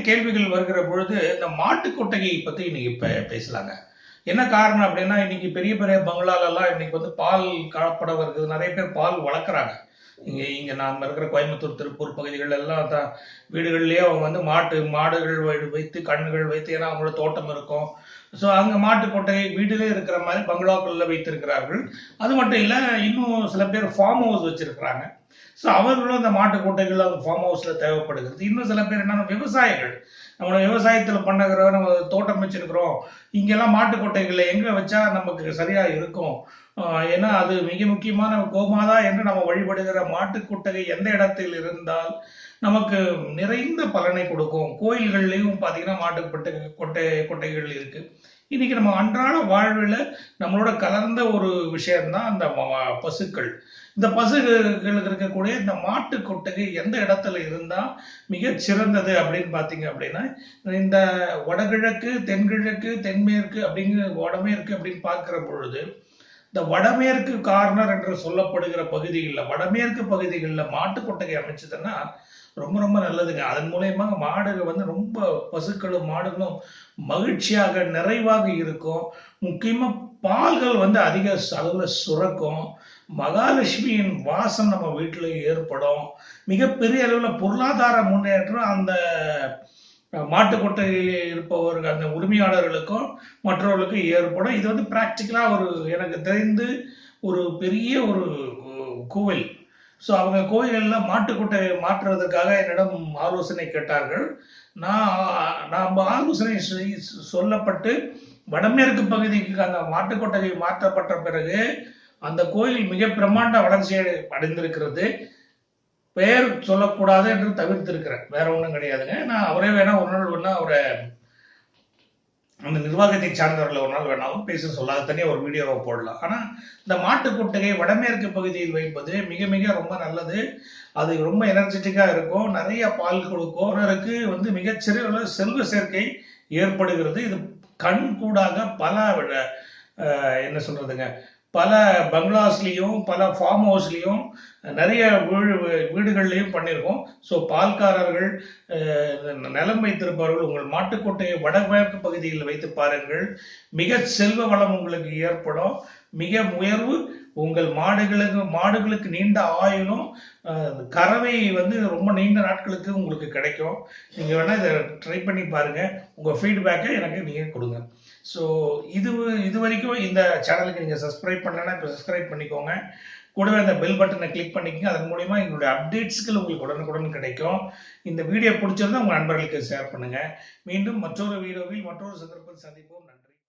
கேள்விகள் வருகிற பொழுது இந்த மாட்டு கொட்டகையை பத்தி இன்னைக்கு பேசலாங்க. என்ன காரணம் அப்படின்னா இன்னைக்கு பெரிய பெரிய பங்களாலெல்லாம் இன்னைக்கு வந்து பால் கலப்படம் வருது. நிறைய பேர் பால் வளர்க்குறாங்க. இங்க இங்க நாம இருக்கிற கோயம்புத்தூர் திருப்பூர் பகுதிகள் எல்லாம் தான் வீடுகள்லயே அவங்க வந்து மாட்டு மாடுகள் வை- வைத்து கண்ணுகள் வைத்து ஏன்னா அவங்களோட தோட்டம் இருக்கும். ஸோ அங்க மாட்டு கொட்டகை வீட்டிலே இருக்கிற மாதிரி பங்களாக்கள்ல வைத்திருக்கிறார்கள். அது மட்டும் இல்ல இன்னும் சில பேர் ஃபார்ம் ஹவுஸ் வச்சிருக்கிறாங்க. ஸோ அவர்களும் அந்த மாட்டு கொட்டைகள் அவங்க ஃபார்ம் ஹவுஸ்ல தேவைப்படுகிறது. இன்னும் சில பேர் என்னன்னா விவசாயிகள். நம்மளோட விவசாயத்தில் பண்ணுகிறோம் நம்ம தோட்டம் வச்சிருக்கிறோம். இங்கெல்லாம் மாட்டுக்கொட்டைகளை எங்கே வச்சா நமக்கு சரியாக இருக்கும்? ஏன்னா அது மிக முக்கியமான கோமாதா என்று நம்ம வழிபடுகிற மாட்டுக்கொட்டகை எந்த இடத்தில் இருந்தால் நமக்கு நிறைந்த பலனை கொடுக்கும். கோயில்கள்லேயும் பார்த்தீங்கன்னா மாட்டு கொட்டை கொட்டை கொட்டைகள் இருக்குது இன்னைக்கு நம்ம அன்றாட வாழ்வில் நம்மளோட கலந்த ஒரு விஷயம்தான் அந்த ம- பசுக்கள். இந்த பசுகளுக்கு இருக்கக்கூடிய இந்த மாட்டு கொட்டகை எந்த இடத்துல இருந்தால் மிக சிறந்தது அப்படின்னு பார்த்தீங்க அப்படின்னா இந்த வடகிழக்கு தென்கிழக்கு தென்மேற்கு அப்படிங்கிற வடமேற்கு அப்படின்னு பார்க்குற பொழுது இந்த வடமேற்கு கார்னர் என்று சொல்லப்படுகிற பகுதிகளில் வடமேற்கு பகுதிகளில் மாட்டு கொட்டகை அமைச்சதுன்னா ரொம்ப ரொம்ப நல்லதுங்க. அதன் மூலயமா மாடுகள் வந்து ரொம்ப பசுக்களும் மாடுகளும் மகிழ்ச்சியாக நிறைவாக இருக்கும். முக்கியமாக பால்கள் வந்து அதிக அளவில் சுரக்கும். மகாலட்சுமியின் வாசம் நம்ம வீட்டில் ஏற்படும். மிகப்பெரிய அளவில் பொருளாதார முன்னேற்றம் அந்த மாட்டுக்கொட்டை இருப்பவர்கள் அந்த உரிமையாளர்களுக்கும் மற்றவர்களுக்கும் ஏற்படும். இது வந்து ப்ராக்டிக்கலாக ஒரு எனக்கு தெரிந்து ஒரு பெரிய ஒரு கோவில். ஸோ அவங்க கோயிலில் மாட்டுக்கொட்டையை மாற்றுவதற்காக என்னிடம் ஆலோசனை கேட்டார்கள். நான் நாம் ஆலோசனை செய்- சொல்லப்பட்டு வடமேற்கு பகுதிக்கு அந்த மாட்டுக்கொட்டையை மாற்றப்பட்ட பிறகு அந்த கோயில் மிக பிரம்மாண்ட வளர்ச்சி அடைந்திருக்கிறது. பெயர் சொல்லக்கூடாது என்று தவிர்த்திருக்கிறேன். வேற ஒன்றும் கிடையாதுங்க. நான் அவரே வேணா ஒரு நாள் வேணா அவரை அந்த நிர்வாகத்தை சார்ந்தவர்களை ஒரு நாள் வேணாலும் பேச சொல்லாத தனியாக ஒரு வீடியோவை போடலாம். ஆனால் இந்த மாட்டு கொட்டகை வடமேற்கு பகுதியில் வைப்பது மிக மிக ரொம்ப நல்லது. அது ரொம்ப எனர்ஜெட்டிக்காக இருக்கும். நிறைய பால் கொடுக்கும். வந்து மிகச்சிறிய செல்வ சேர்க்கை ஏற்படுகிறது. இது கண் கூடாக பல என்ன சொல்றதுங்க பல பங்களாஸ்லேயும் பல ஃபார்ம் ஹவுஸ்லேயும் நிறைய வீடு வீடுகள்லையும் பண்ணியிருக்கோம் ஸோ பால்காரர்கள் நிலம் வைத்திருப்பவர்கள் உங்கள் மாட்டுக்கோட்டையை வடகிழக்கு பகுதியில் வைத்து பாருங்கள். மிக செல்வ வளம் உங்களுக்கு ஏற்படும். மிக உயர்வு உங்கள் மாடுகளுக்கு மாடுகளுக்கு நீண்ட ஆயுளும் கறவை வந்து ரொம்ப நீண்ட நாட்களுக்கு உங்களுக்கு கிடைக்கும். நீங்கள் வேணால் இதை ட்ரை பண்ணி பாருங்கள் உங்கள் ஃபீட்பேக்கை எனக்கு நீங்கள் கொடுங்க. ஸோ இது இது வரைக்கும் இந்த சேனலுக்கு நீங்கள் சப்ஸ்கிரைப் பண்ணலைன்னா இப்போ சப்ஸ்கிரைப் பண்ணிக்கோங்க. கூடவே அந்த பெல் பட்டனை கிளிக் பண்ணிக்கங்க. அதன் மூலிமா எங்களுடைய அப்டேட்ஸ்கள் உங்களுக்கு உடனுக்குடன் கிடைக்கும். இந்த வீடியோ பிடிச்சிருந்தா உங்கள் நண்பர்களுக்கு ஷேர் பண்ணுங்கள் மீண்டும் மற்றொரு வீடியோவில் மற்றொரு சந்தர்ப்பத்தில் சந்திப்போம். நன்றி.